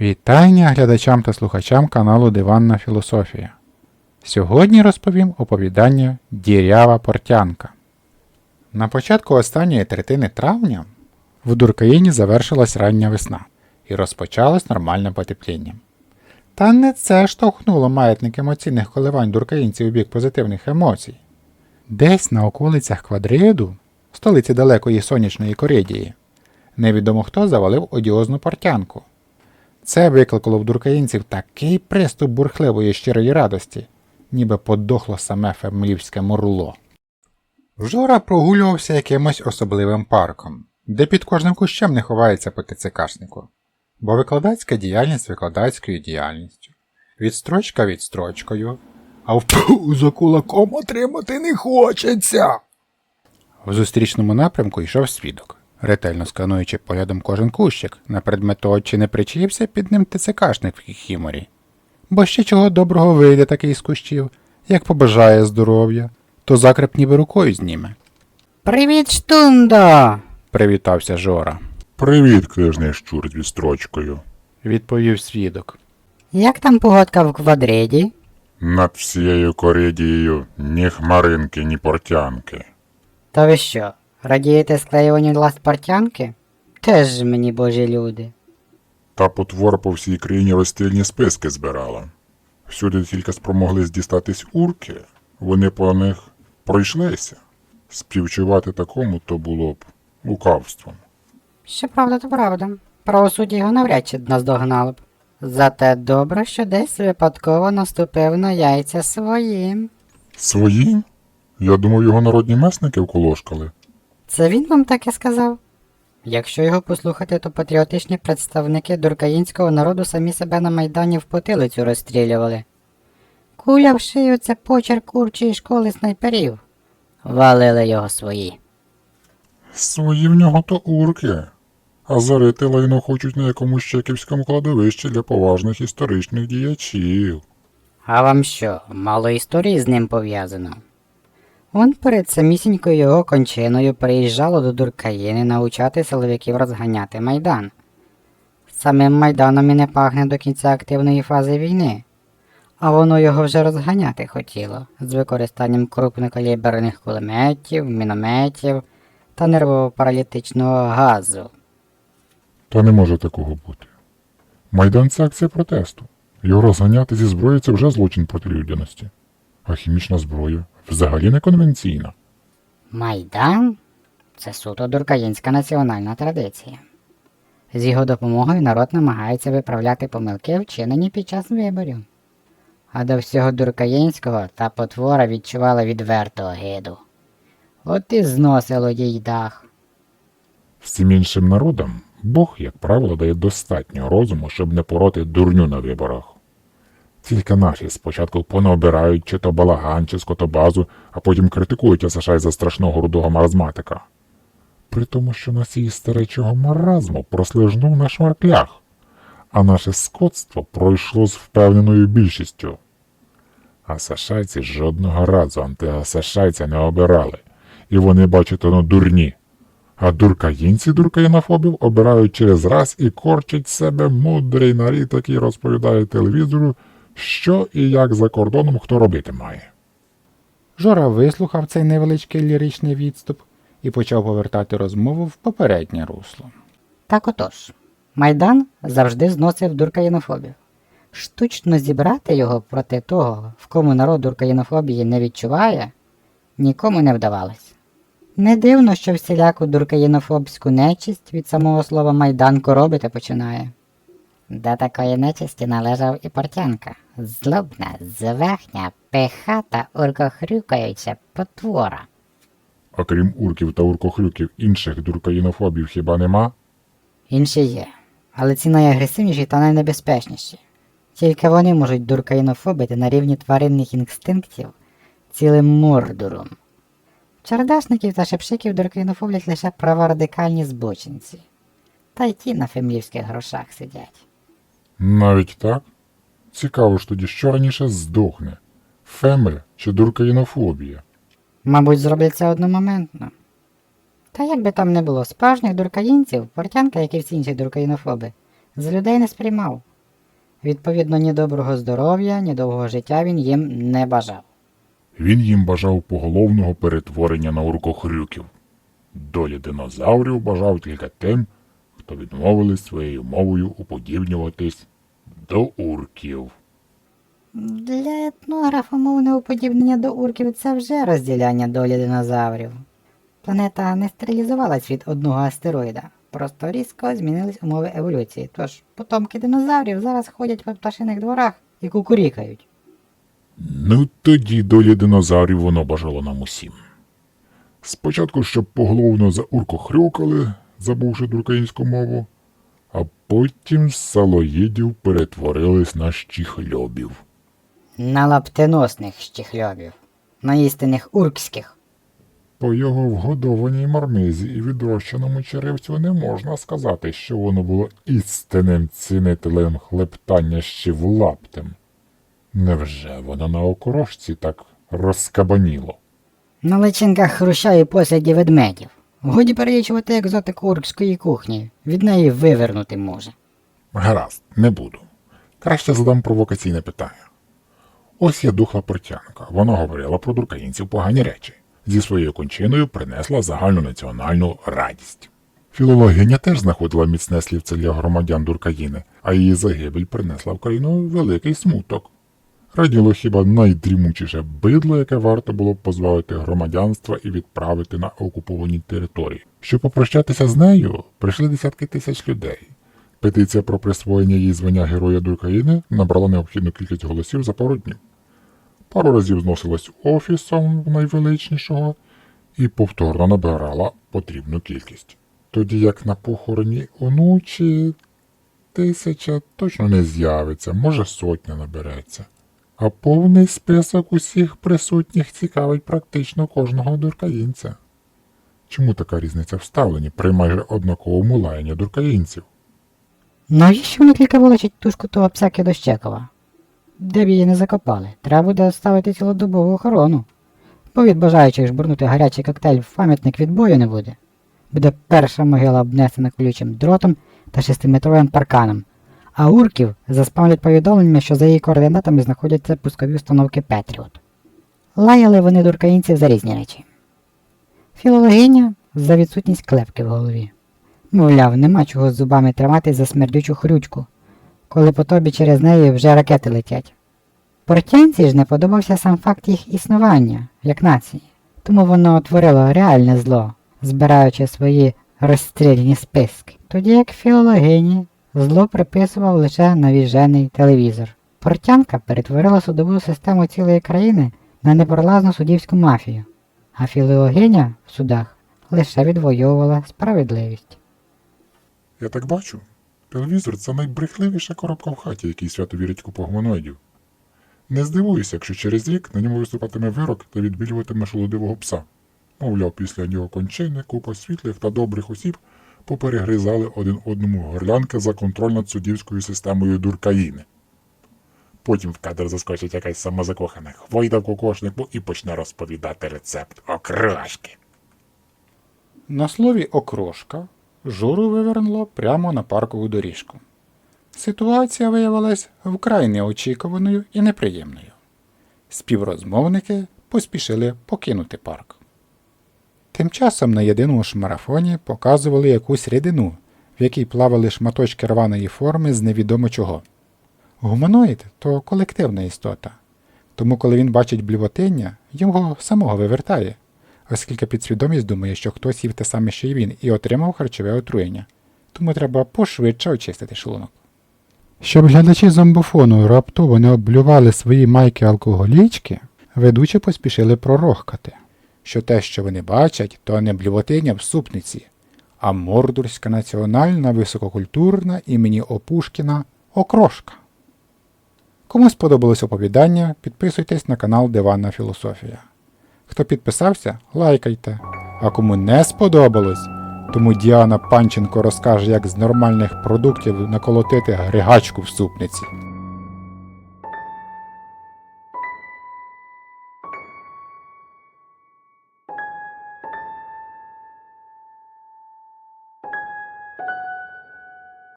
Вітання глядачам та слухачам каналу Диванна Філософія. Сьогодні розповім оповідання Дірява портянка. На початку останньої третини травня в Дуркаїні завершилась рання весна і розпочалось нормальне потепління. Та не це штовхнуло маятник емоційних коливань дуркаїнців у бік позитивних емоцій. Десь на околицях Квадриду, столиці далекої сонячної Коридії, невідомо хто завалив одіозну портянку. Це викликало в дуркаїнців такий приступ бурхливої щирої радості, ніби подохло саме фемлівське мурло. Жора прогулювався якимось особливим парком, де під кожним кущем не ховається по ТЦКшнику. Бо викладацька діяльність викладацькою діяльністю, відстрочка відстрочкою, а в за кулаком отримати не хочеться. В зустрічному напрямку йшов свідок, ретельно скануючи поглядом кожен кущик на предмет того, чи не причаївся під ним ТЦКшник в хіморі. Бо ще чого доброго вийде такий з кущів, як побажає здоров'я, то закреп ніби рукою зніме. Привіт, штундо! Привітався Жора. Привіт, книжний щур з відстрочкою. Відповів свідок. Як там погодка в квадриді? Над всією коридією ні хмаринки, ні портянки. То ви що, радієте склеюванню ласт портянки? Теж мені божі люди. Та потвора по всій країні розстрільні списки збирала. Всюди тільки спромоглись дістатись урки, вони по них пройшлися. Співчувати такому то було б лукавством. Що правда, то правда. Правосуддя його навряд чи наздогнало б. Зате добре, що десь випадково наступив на яйця своїм. Своїм? Я думав, його народні месники вколошкали. Це він вам таке сказав? Якщо його послухати, то патріотичні представники дуркаїнського народу самі себе на Майдані в потилицю розстрілювали. Куля в шию це почерк курчої школи снайперів. Валили його свої. Свої в нього то урки. А зарити лайно хочуть на якомусь чеківському кладовищі для поважних історичних діячів. А вам що, мало історії з ним пов'язано? Он перед самісінькою його кончиною приїжджало до Дуркаїни навчати силовиків розганяти Майдан. Самим Майданом і не пахне до кінця активної фази війни, а воно його вже розганяти хотіло з використанням крупнокаліберних кулеметів, мінометів та нервово-паралітичного газу. Та не може такого бути. Майдан це акція протесту. Його розганяти зі зброї це вже злочин проти людяності. А хімічна зброя взагалі не конвенційна. Майдан це суто дуркаїнська національна традиція. З його допомогою народ намагається виправляти помилки, вчинені під час виборів. А до всього дуркаїнського та потвора відчувала відверту огиду. От і зносило їй дах. Всім іншим народам Бог, як правило, дає достатньо розуму, щоб не пороти дурню на виборах. Тільки наші спочатку понаобирають чи то балаган, чи скотобазу, а потім критикують США за страшного рудого маразматика. При тому, що носій старечого маразму прослижнув на шмарклях, а наше скотство пройшло з впевненою більшістю. А сашайці жодного разу антиасашайця не обирали, і вони, бачите, ну дурні. А дуркаїнці дуркаїнофобів обирають через раз і корчать себе мудрий нарід, який розповідає телевізору, що і як за кордоном хто робити має. Жора вислухав цей невеличкий ліричний відступ і почав повертати розмову в попереднє русло. Так отож, Майдан завжди зносив дуркаїнофобів. Штучно зібрати його проти того, в кому народ дуркаїнофобії не відчуває, нікому не вдавалось. Не дивно, що всіляку дуркаїнофобську нечисть від самого слова майдан коробити починає. До такої нечисті належав і портянка, злобна, зверхня, пихата, уркохрюкаюча потвора. Окрім урків та уркохрюків інших дуркаїнофобів хіба нема? Інші є, але ці найагресивніші та найнебезпечніші. Тільки вони можуть дуркаїнофобити на рівні тваринних інстинктів цілим мордором. Чардашників та шепшиків дуркаїнофоблять лише праворадикальні збочинці. Та й ті на фемлівських грошах сидять. Навіть так? Цікаво ж тоді, що раніше здохне фемель чи дуркаїнофобія? Мабуть, зроблять це одномоментно. Та як би там не було, справжніх дуркаїнців, портянка, як і всі інші дуркаїнофоби, з людей не сприймав. Відповідно, ні доброго здоров'я, ні довгого життя він їм не бажав. Він їм бажав поголовного перетворення на уркохрюків. Долі динозаврів бажав тільки тим, хто відмовились своєю мовою уподібнюватись до урків. Для етнографа мовне уподібнення до урків це вже розділяння долі динозаврів. Планета не стерилізувалась від одного астероїда, просто різко змінились умови еволюції, тож потомки динозаврів зараз ходять по пташиних дворах і кукурікають. Ну тоді долі динозаврів воно бажало нам усім. Спочатку, щоб поголовно за уркохрюкали, забувши українську мову, а потім з салоїдів перетворились на щіхльобів. На лаптеносних щіхльобів, на істинних уркських. По його вгодованій мармизі і відрощеному черевцю не можна сказати, що воно було істинним цінителем хлептання ще в лаптем. Невже воно на окорожці так розкабаніло? На личинках хруща і посляді ведмедів. Годі перелічувати екзотику уркської кухні, від неї вивернути може. Гаразд, не буду. Краще задам провокаційне питання. Ось є духла портянка. Вона говорила про дуркаїнців погані речі. Зі своєю кончиною принесла загальнонаціональну радість. Філологиня теж знаходила міцне слівце для громадян Дуркаїни, а її загибель принесла в країну великий смуток. Раділо хіба найдрімучіше бидло, яке варто було б позбавити громадянства і відправити на окуповані території. Щоб попрощатися з нею, прийшли десятки тисяч людей. Петиція про присвоєння їй звання Героя Дуркаїни набрала необхідну кількість голосів за пару днів. Пару разів зносилась офісом найвеличнішого і повторно набирала потрібну кількість. Тоді як на похороні онучі тисяча точно не з'явиться, може сотня набереться. А повний список усіх присутніх цікавить практично кожного дуркаїнця. Чому така різниця в ставленні при майже однаковому лаянні дуркаїнців? Навіщо вони тільки волочать тушку того псаки Дощекова? Де б її не закопали, треба буде ставити цілодобову охорону. Бо від бажаючих жбурнути гарячий коктейль в пам'ятник відбою не буде. Буде перша могила обнесена колючим дротом та шестиметровим парканом, а урків заспавлять повідомленнями, що за її координатами знаходяться пускові установки Петріот. Лаяли вони дуркаїнців за різні речі. Філологиня за відсутність клепки в голові. Мовляв, нема чого з зубами тримати за смердючу хрючку, коли по тобі через неї вже ракети летять. Портянці ж не подобався сам факт їх існування, як нації, тому воно творило реальне зло, збираючи свої розстріляні списки, тоді як філологині зло приписував лише навіжений телевізор. Портянка перетворила судову систему цілої країни на непролазну суддівську мафію, а філологиня в судах лише відвоювала справедливість. Я так бачу. Телевізор це найбрехливіша коробка в хаті, якій свято вірить купа гуманоїдів. Не здивуюся, якщо через рік на ньому виступатиме вирок та відбілюватиме шолодивого пса. Мовляв, після нього кончини купа світлих та добрих осіб поперегризали один одному горлянки за контроль над суддівською системою дуркаїни. Потім в кадр заскочить якась самозакохана хвойда в кокошнику і почне розповідати рецепт окрошки. На слові окрошка Журу вивернуло прямо на паркову доріжку. Ситуація виявилась вкрай неочікуваною і неприємною. Співрозмовники поспішили покинути парк. Тим часом на єдиному ж марафоні показували якусь рідину, в якій плавали шматочки рваної форми з невідомо чого. Гуманоїд то колективна істота, тому коли він бачить блювотиння, його самого вивертає, оскільки підсвідомість думає, що хтось їв те саме, що й він, і отримав харчове отруєння. Тому треба пошвидше очистити шлунок. Щоб глядачі зомбофону раптово не облювали свої майки алкоголічки, ведучі поспішили пророхкати, що те, що вони бачать, то не блювотиня в супниці, а мордурська національна висококультурна імені Опушкіна окрошка. Кому сподобалось оповідання, підписуйтесь на канал Диванна Філософія. Хто підписався, лайкайте. А кому не сподобалось, тому Діана Панченко розкаже, як з нормальних продуктів наколотити григачку в супниці.